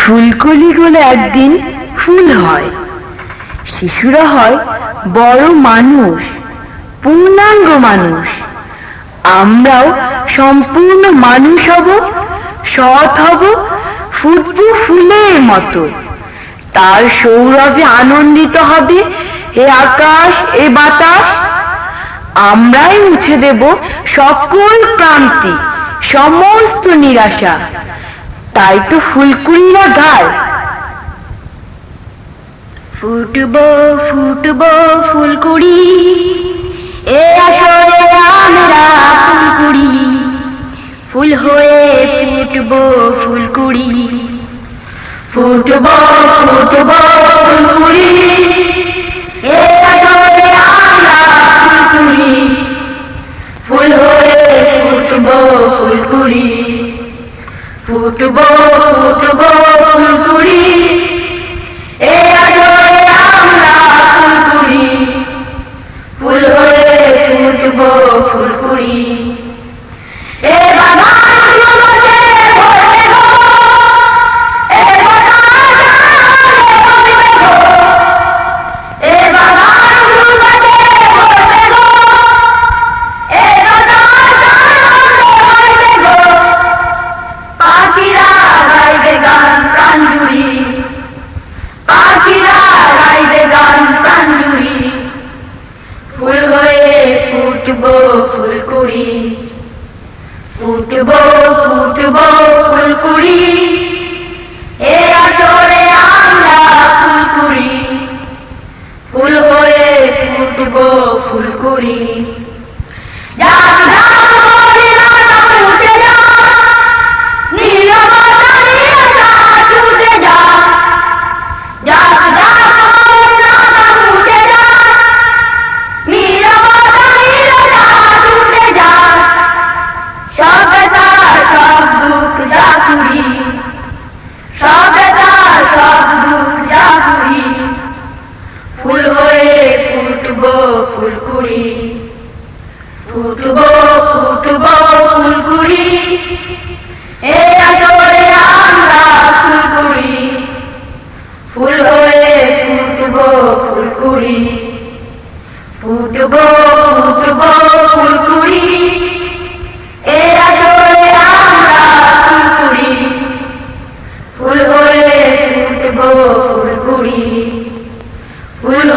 ফুলকলিগুলো একদিন ফুল হয়। শিশুরা হয় বড় মানুষ, পূর্ণাঙ্গ মানুষ। আমরাও সম্পূর্ণ মানুষ হব, সৎ হব ফুটবু ফুলের মতো। তার সৌরভে আনন্দিত হবে এ আকাশ, এ বাতাস। আমরাই মুছে দেব সকল ক্রান্তি সমস্ত নিরাশা। তাই তো ফুলকুড়িরা গায়। ফুটবো, ফুটব ফুলকুড়ি, এ আসরে আমরা ফুলকুড়ি। ফুল হয়ে ফুটবো ফুলকুড়ি। ফুটবো ফুটবো ফুলকুড়ি, এ আসরে আমরা ফুলকুড়ি। ফুল হয়ে ফুটবো ফুলকুড়ি। ফুটবো ফুটবো ফুলকুড়ি ফুলকুড়ি। ফুটবো ফুটবো ফুলকুড়ি। এরা তোরে আমরা ফুলকুড়ি। ফুল হয়ে ফুটবো ফুলকুড়ি। ফুটব ফুটব ফুলগুড়ি। এ আদরে আমরা ফুলগুড়ি। ফুল হয়ে ফুটব ফুলগুড়ি। ফুটব ফুটব ফুলগুড়ি। এ আদরে আমরা ফুলগুড়ি। ফুল হয়ে ফুটব ফুলগুড়ি। ফুল